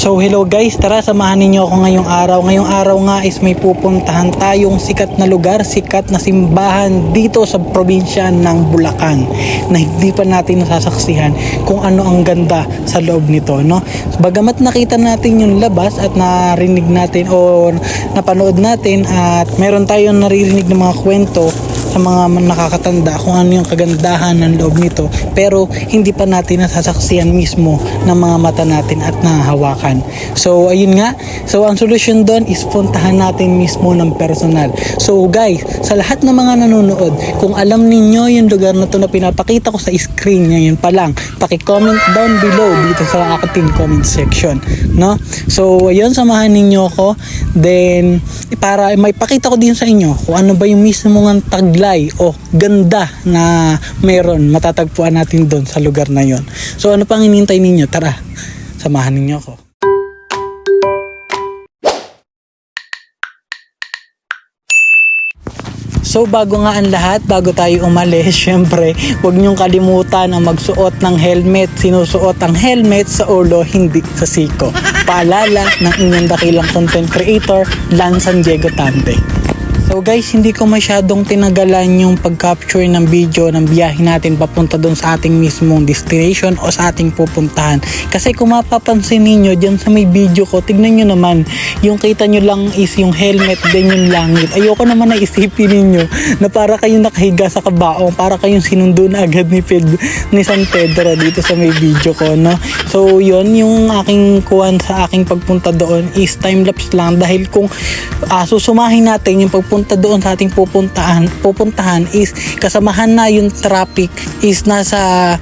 So hello guys, tara samahan ninyo ako ngayong araw. Ngayong araw nga is may pupuntahan tayong sikat na lugar, sikat na simbahan dito sa probinsya ng Bulacan na hindi pa natin nasasaksihan kung ano ang ganda sa loob nito, no? Bagamat nakita natin yung labas at narinig natin o napanood natin at meron tayong naririnig ng mga kwento sa mga nakakatanda kung ano yung kagandahan ng loob nito pero hindi pa natin nasasaksihan mismo ng mga mata natin at nahahawakan. So ayun nga. So ang solusyon doon is puntahan natin mismo ng personal. So guys sa lahat ng mga nanonood kung alam ninyo yung lugar na to na pinapakita ko sa screen ngayon pa lang paki-comment down below dito sa ating comment section no? So ayun samahan ninyo ako. Then para may pakita ko din sa inyo kung ano ba yung mismo ng taglay o ganda na meron matatagpuan natin doon sa lugar na yon. So ano pang hinihintay ninyo? Tara, samahan ninyo ako. So bago nga ang lahat, bago tayo umalis, syempre, huwag niyong kalimutan ang magsuot ng helmet. Sinusuot ang helmet sa ulo, hindi sa siko. Paalala ng inyong dakilang content creator, Lance San Diego Tande. So guys, hindi ko masyadong tinagalan yung pag-capture ng video ng biyahe natin papunta doon sa ating mismong destination o sa ating pupuntahan. Kasi kung mapapansin ninyo dyan sa may video ko, tignan nyo naman, yung kita nyo lang is yung helmet din yung langit. Ayoko naman na isipin ninyo na para kayong nakahiga sa kabaong, para kayong sinundo na agad ni, Pedro, ni San Pedro dito sa may video ko. No? So yun, yung aking kuhan sa aking pagpunta doon is time-lapse lang dahil kung ah, susumahin natin yung pagpunta doon sa ating pupuntahan, pupuntahan is kasamahan na yung traffic is nasa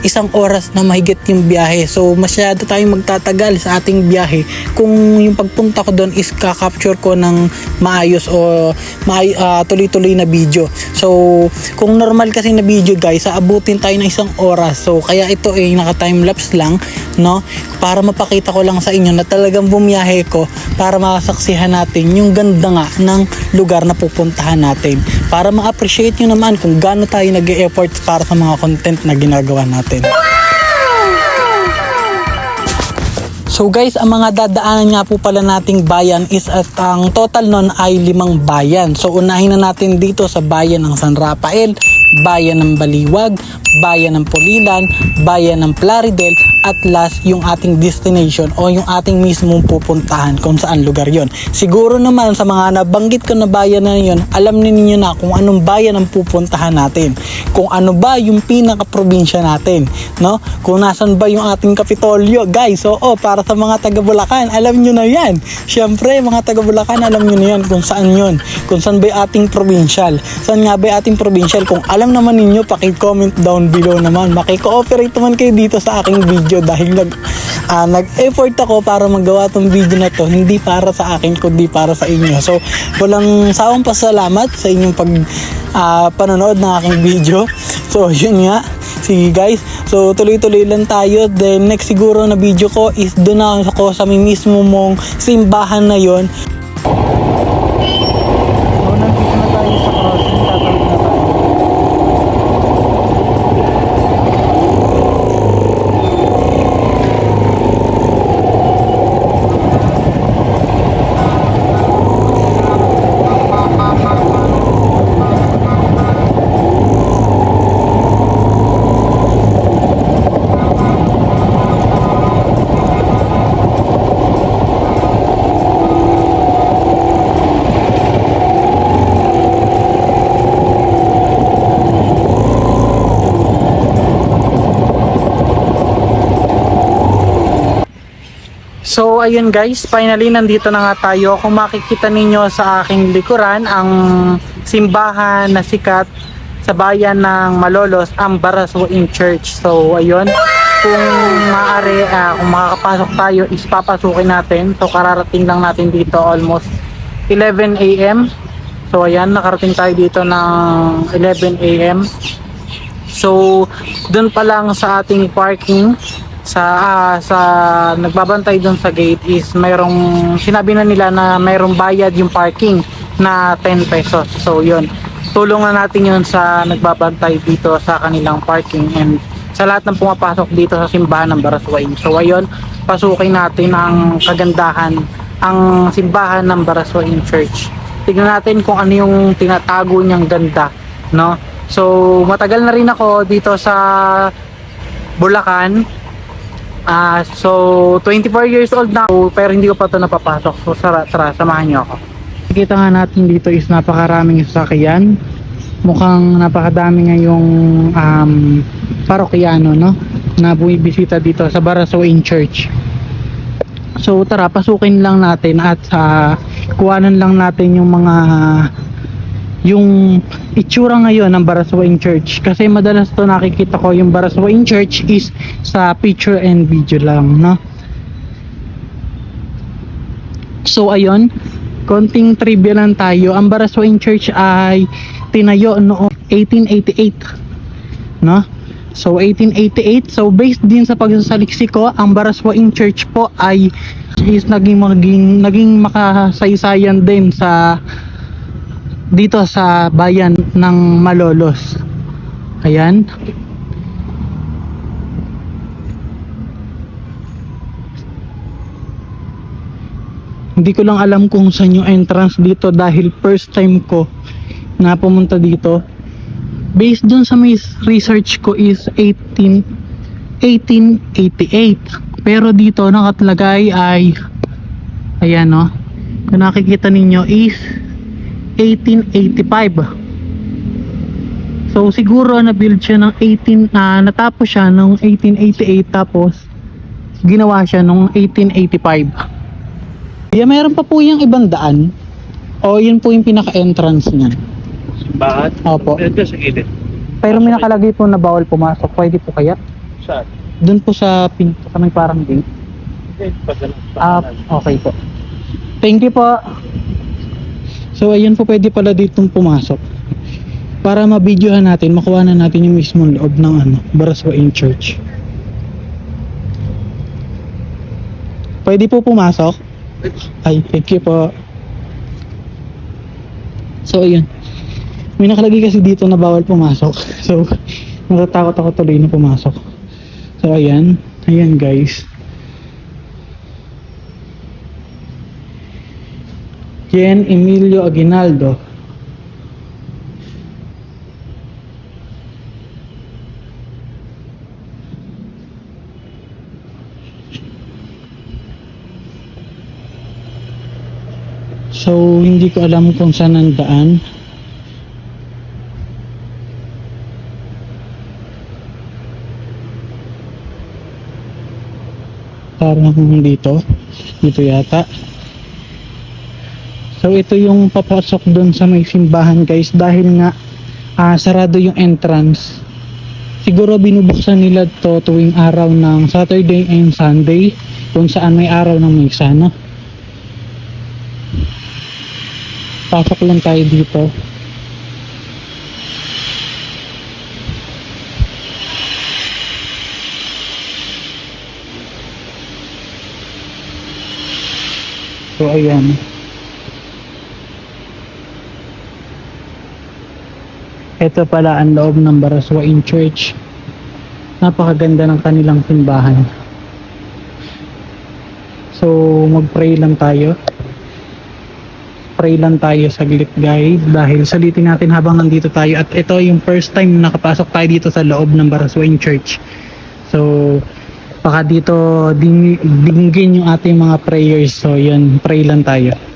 isang oras na mahigit yung biyahe. So masyado tayong magtatagal sa ating biyahe kung yung pagpunta ko doon is ka-capture ko ng maayos o maay, ah, tuloy-tuloy na video. So kung normal kasi na video guys, aabutin tayo ng isang oras. So kaya ito ay naka-time lapse lang, no? Para mapakita ko lang sa inyo na talagang bumiyahe ko para masaksihan natin yung ganda nga ng lugar na pupuntahan natin. Para ma-appreciate nyo naman kung gaano tayo nag-e-effort para sa mga content na ginagawa natin. So guys, ang mga dadaanan nga po pala nating bayan is at ang total nun ay limang bayan. So unahin na natin dito sa bayan ng San Rafael, bayan ng Baliwag, bayan ng Pulilan, bayan ng Plaridel, at last yung ating destination o yung ating mismong pupuntahan kung saan lugar yon. Siguro naman sa mga nabanggit ko na bayan na yon, alam ninyo na kung anong bayan ang pupuntahan natin. Kung ano ba yung pinaka-probinsya natin, no? Kung nasan ba yung ating kapitolyo, guys. So, oh, para sa mga taga Bulacan, alam nyo na yan. Syempre, mga taga Bulacan, alam nyo na yan kung saan yon. Kung saan ba yung ating provincial. Saan nga ba yung ating provincial? Kung alam naman ninyo, paki-comment down below naman. Maki-cooperate naman kayo dito sa aking video dahil nag ah, nag-effort ako para magawa tong video na to hindi para sa akin kundi para sa inyo. So, walang sawang pasalamat sa inyong pag ah, panonood ng aking video. So, yun nga. Sige guys, so tuloy-tuloy lang tayo. Then next siguro na video ko is doon ako sa mismo mong simbahan na yon. Ayun guys, finally nandito na nga tayo. Kung makikita ninyo sa aking likuran, ang simbahan na sikat sa bayan ng Malolos, ang Barasuin Church. So ayun, kung maaari, ah, kung makakapasok tayo, is papasukin natin. So kararating lang natin dito almost 11 a.m. So ayan, nakarating tayo dito ng 11 a.m. So, doon pa lang sa ating parking sa ah, sa nagbabantay doon sa gate is mayroong sinabi na nila na mayroong bayad yung parking na 10 pesos. So, yun. Tulungan natin yun sa nagbabantay dito sa kanilang parking and sa lahat ng pumapasok dito sa simbahan ng Baraswain. So ayun, pasukin natin ang kagandahan ang simbahan ng Baraswain Church. Tignan natin kung ano yung tinatago niyang ganda, no? So matagal na rin ako dito sa Bulacan. Ah, so 24 years old na pero hindi ko pa ito napapasok. So tara, tara samahan niyo ako. Kita nga natin dito is napakaraming sasakyan. Mukhang napakadami ngayong um, parokyano no na bumibisita dito sa Barasoin Church. So tara, pasukin lang natin at sa kuhanan lang natin yung mga yung itsura ngayon ng Baraswain Church. Kasi madalas to nakikita ko yung Baraswain Church is sa picture and video lang no? So ayun. Konting trivia lang tayo. Ang Baraswain Church ay tinayo noong 1888 no? So 1888 so based din sa pagsasaliksiko ang Baraswain Church po ay is naging maging naging makasaysayan din sa dito sa bayan ng Malolos. Ayan. Hindi ko lang alam kung saan yung entrance dito dahil first time ko na pumunta dito. Based dun sa may research ko is 18 1888. Pero dito nakatlagay ay ayan no. Kung nakikita ninyo is 1885. So siguro na build siya ng 18 ah, natapos siya nung 1888 tapos ginawa siya nung 1885. Yeah, meron pa po yung ibang daan. O yun po yung pinaka-entrance niya. Simbahan? Opo. Ito sa gilid. Pero may nakalagay po na bawal pumasok. Pwede po kaya? Saan? Doon po sa pinto sa may parang gate. Ah, okay po. Thank you po. So ayun po pwede pala ditong pumasok. Para mabidyohan natin, makuha na natin yung mismong loob ng ano, Baraswain Church. Pwede po pumasok? Ay, thank you po. So ayun. May nakalagay kasi dito na bawal pumasok. So natatakot ako tuloy na pumasok. So ayan. Ayan guys. Jen Emilio Aguinaldo. So, hindi ko alam kung saan ang daan. Parang dito. Dito yata. So ito yung papasok doon sa may simbahan guys dahil nga ah, sarado yung entrance. Siguro binubuksan nila to tuwing araw ng Saturday and Sunday kung saan may araw ng misa no. Pasok lang tayo dito. So ayan. Ito pala ang loob ng Baraswain Church. Napakaganda ng kanilang simbahan. So, mag-pray lang tayo. Pray lang tayo saglit guys dahil salitin natin habang nandito tayo at ito yung first time na nakapasok tayo dito sa loob ng Baraswain Church. So, baka dito ding, dinggin yung ating mga prayers. So, yun, pray lang tayo.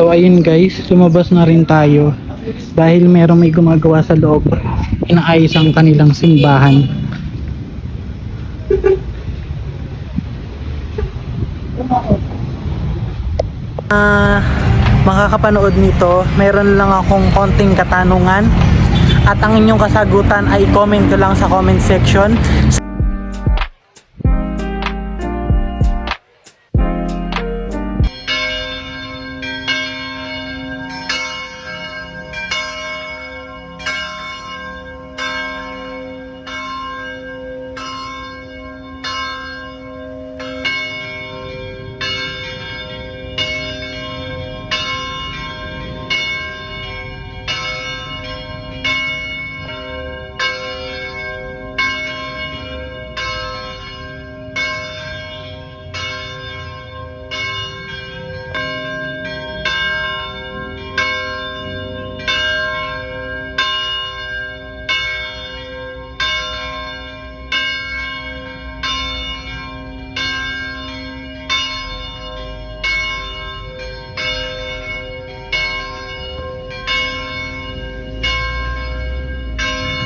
So ayun guys, lumabas na rin tayo dahil merong may gumagawa sa loob. Inaayos ang kanilang simbahan. Ah, makakapanood nito, meron lang akong konting katanungan at ang inyong kasagutan ay comment ko lang sa comment section.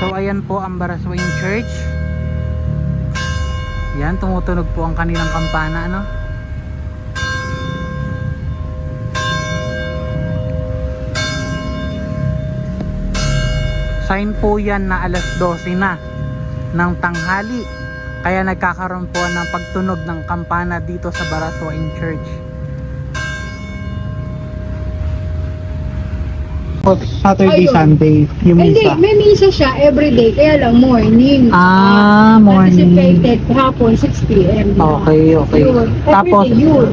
So ayan po ang Baraswain Church. Yan, tumutunog po ang kanilang kampana, no? Sign po yan na alas 12 na ng tanghali. Kaya nagkakaroon po ng pagtunog ng kampana dito sa Baraswain Church. Saturday, Ayun. Sunday, yung Hindi, misa. may misa siya everyday, kaya lang morning. Ah, morning. Anticipated hapon, 6 p.m. Okay, okay. Yun. Tapos, Everyday yun.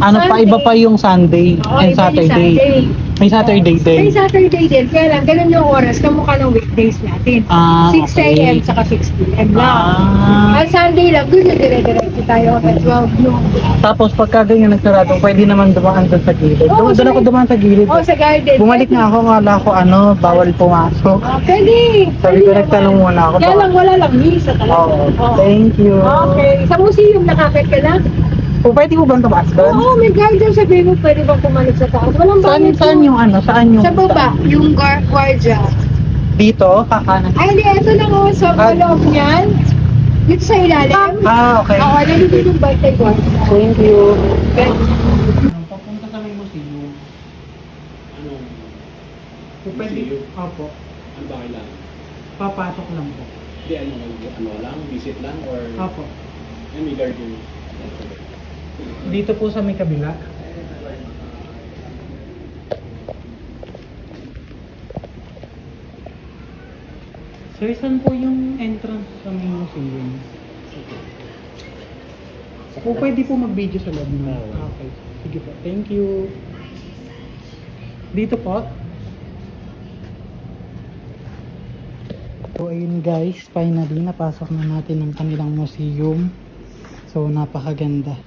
ano pa, iba pa yung Sunday Oo, and iba yung Saturday. Sunday. May Saturday din. May Saturday din, kaya lang, ganun yung oras, kamukha ng weekdays natin. Ah, 6 okay. a.m. saka 6 p.m. lang. Ah. Ang Sunday lang, doon na dire-diretso tayo at 12 noon. Tapos pagka ganyan nagsarado, pwede naman dumaan doon sa gilid. Oo, Doon doon ako dumaan sa gilid. Oh, sa garden. Bumalik na ako, kala ko ano, bawal pumasok. Ah, pwede. Sabi ko, nagtanong muna ako. Kaya lang, wala lang misa talaga. Oo, Oo. thank you. Okay. Sa museum, nakakit ka na? O, pwede ko bang tumaas doon? Oo, may guardian sabi mo, pwede bang pumalit sa taas? Walang Saan, bayad saan yun. yung ano? Saan yung... Sa baba, yung guard guardia. Dito? Kakanan? Ay, hindi, ito lang ako sa Ah. loob niyan. Dito sa ilalim. Ah, okay. Oo, nandito yung birthday guardia. Thank you. Okay. Papunta sa may museum. Ano? Kung pwede, opo. Ano ba kailangan? Papasok lang po. Hindi, ano, ano lang? Visit lang? Or Opo. ano, may guard yung... Dito po sa may kabila. Sir, saan po yung entrance sa may museum? O pwede po mag-video sa loob. Oo. Okay. Sige po. Thank you. Dito po. So ayun guys, finally napasok na natin ang kanilang museum. So napakaganda.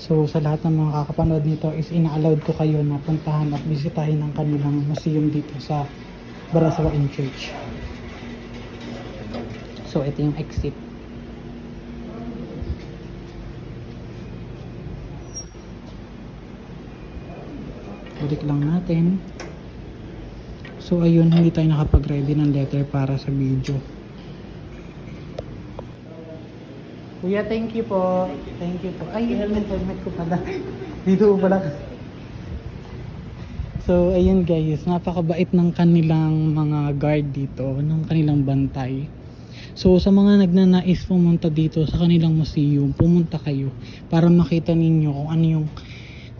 So sa lahat ng mga kakapanood nito is ina-allowed ko kayo na puntahan at bisitahin ang kanilang museum dito sa Barasawain Church. So ito yung exit. Balik lang natin. So ayun, hindi tayo nakapag-ready ng letter para sa video. Kuya, thank you po. Thank you po. Ay, helmet, helmet ko pala. Dito po pala. So, ayun guys, napakabait ng kanilang mga guard dito, ng kanilang bantay. So, sa mga nagnanais pumunta dito sa kanilang museum, pumunta kayo para makita ninyo kung ano yung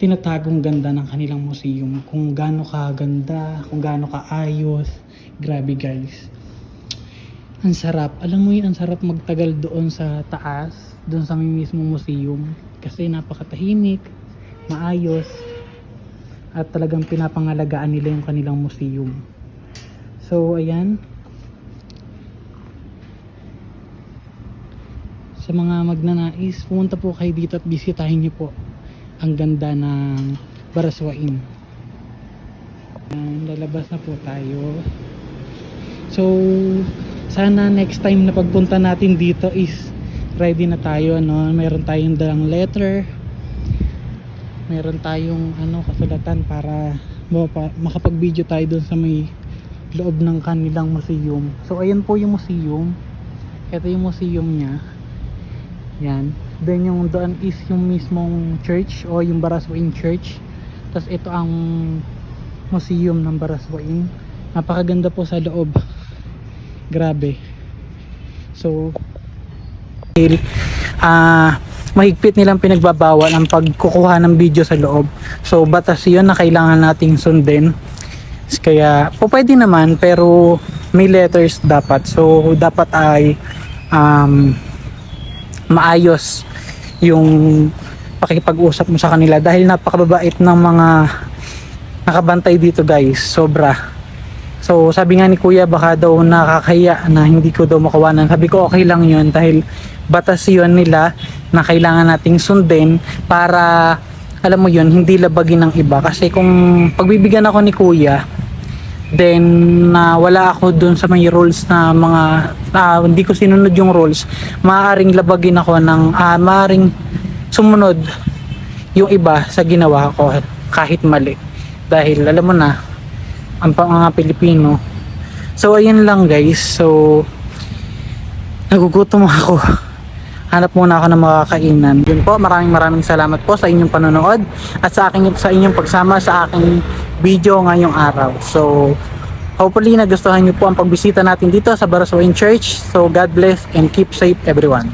tinatagong ganda ng kanilang museum. Kung gaano kaganda, kung gaano kaayos. Grabe guys. Ang sarap. Alam mo yun, ang sarap magtagal doon sa taas, doon sa mismong museum. Kasi napakatahimik, maayos, at talagang pinapangalagaan nila yung kanilang museum. So, ayan. Sa mga magnanais, pumunta po kayo dito at bisitahin niyo po ang ganda ng Baraswain. Ayan, lalabas na po tayo. So, sana next time na pagpunta natin dito is ready na tayo, no? Meron tayong dalang letter. Meron tayong ano kasulatan para mapa- makapag-video tayo doon sa may loob ng kanilang museum. So, ayan po yung museum. Ito yung museum niya. Yan. Then yung doon is yung mismong church o yung Baraswain Church. Tapos ito ang museum ng Baraswain. Napakaganda po sa loob. Grabe. So, ah mahigpit nilang pinagbabawal ang pagkukuha ng video sa loob. So, batas yun na kailangan nating sundin. Kaya, po pwede naman, pero may letters dapat. So, dapat ay um, maayos yung pakikipag-usap mo sa kanila dahil napakababait ng mga nakabantay dito guys sobra so sabi nga ni kuya baka daw nakakaya na hindi ko daw makawanan sabi ko okay lang yun dahil batas yun nila na kailangan nating sundin para alam mo yun hindi labagin ng iba. Kasi kung pagbibigyan ako ni kuya then na wala ako dun sa may rules na mga ah, hindi ko sinunod yung rules maaaring labagin ako ng ah, maaaring sumunod yung iba sa ginawa ko kahit mali. Dahil alam mo na ang mga Pilipino. So ayun lang guys. So nagugutom ako. Hanap muna ako ng makakainan yun po maraming maraming salamat po sa inyong panonood at sa aking sa inyong pagsama sa aking video ngayong araw. So hopefully nagustuhan niyo po ang pagbisita natin dito sa Baraswain Church. So God bless and keep safe everyone